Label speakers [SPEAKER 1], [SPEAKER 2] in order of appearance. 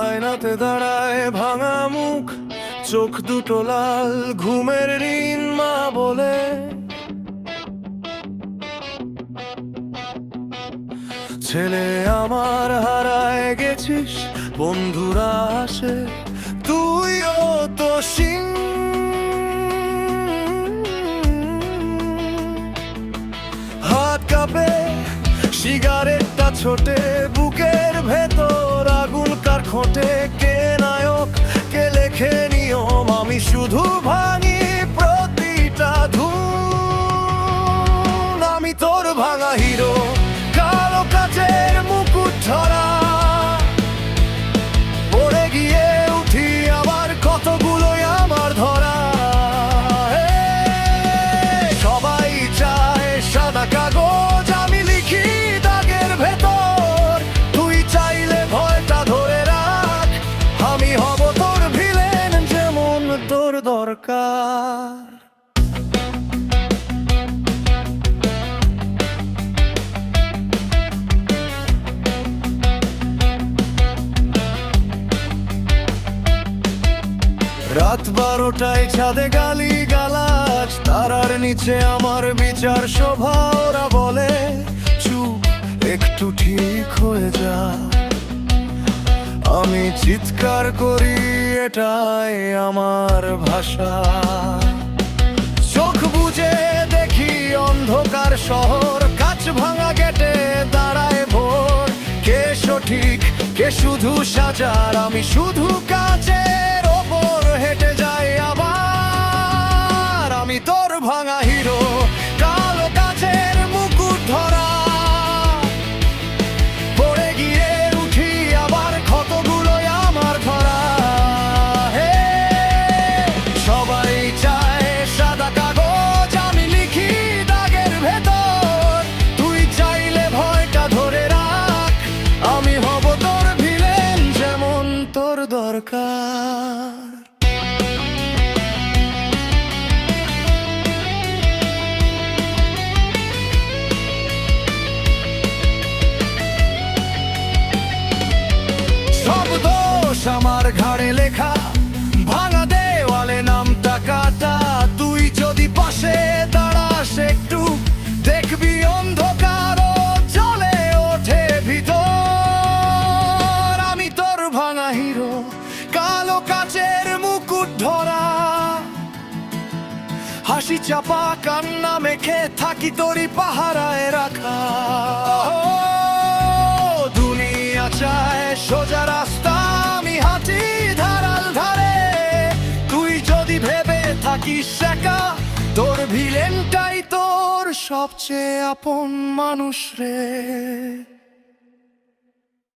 [SPEAKER 1] আয়নাতে দাঁড়ায় ভাঙা মুখ, চোখ দুটো লাল, ঘুমের ঋণ মা বলে। ছেলে আমার হারায় গেছিস, বন্ধুরা আসে। সিগারেটটা ছোটে, বুকের ভেতর আগুন কার খোঁটে? কে নায়ক? কে লেখে নিয়ম? আমি শুধু ভাঙি প্রতিটা ধূ আমি তোর ভাঙা হিরো। দরকার রাত বারোটায় ছাদে গালি গালাজ তারার নিচে আমার বিচার সভা, ওরা বলে, চুপ, একটু ঠিক হয়ে যা আমি চিৎকার করি, এটাই আমার ভাষা। চোখ বুঝে দেখি অন্ধকার শহর কাছ ভাঙা গেটে দাঁড়ায় ভোর। কে সঠিক, কে শুধু সাজার, আমি শুধু কাচের তোর দরকার। হাসি চাপা, কান্না মেখে থাকি তোরই পাহারায় রাখা। দুনিয়া চায় সোজা রাস্তা, আমি হাঁটি ধারাল ধারে। তুই যদি ভেবে থাকিস একা, তোর ভিলেনটাই তোর সবচেয়ে আপন মানুষ রে।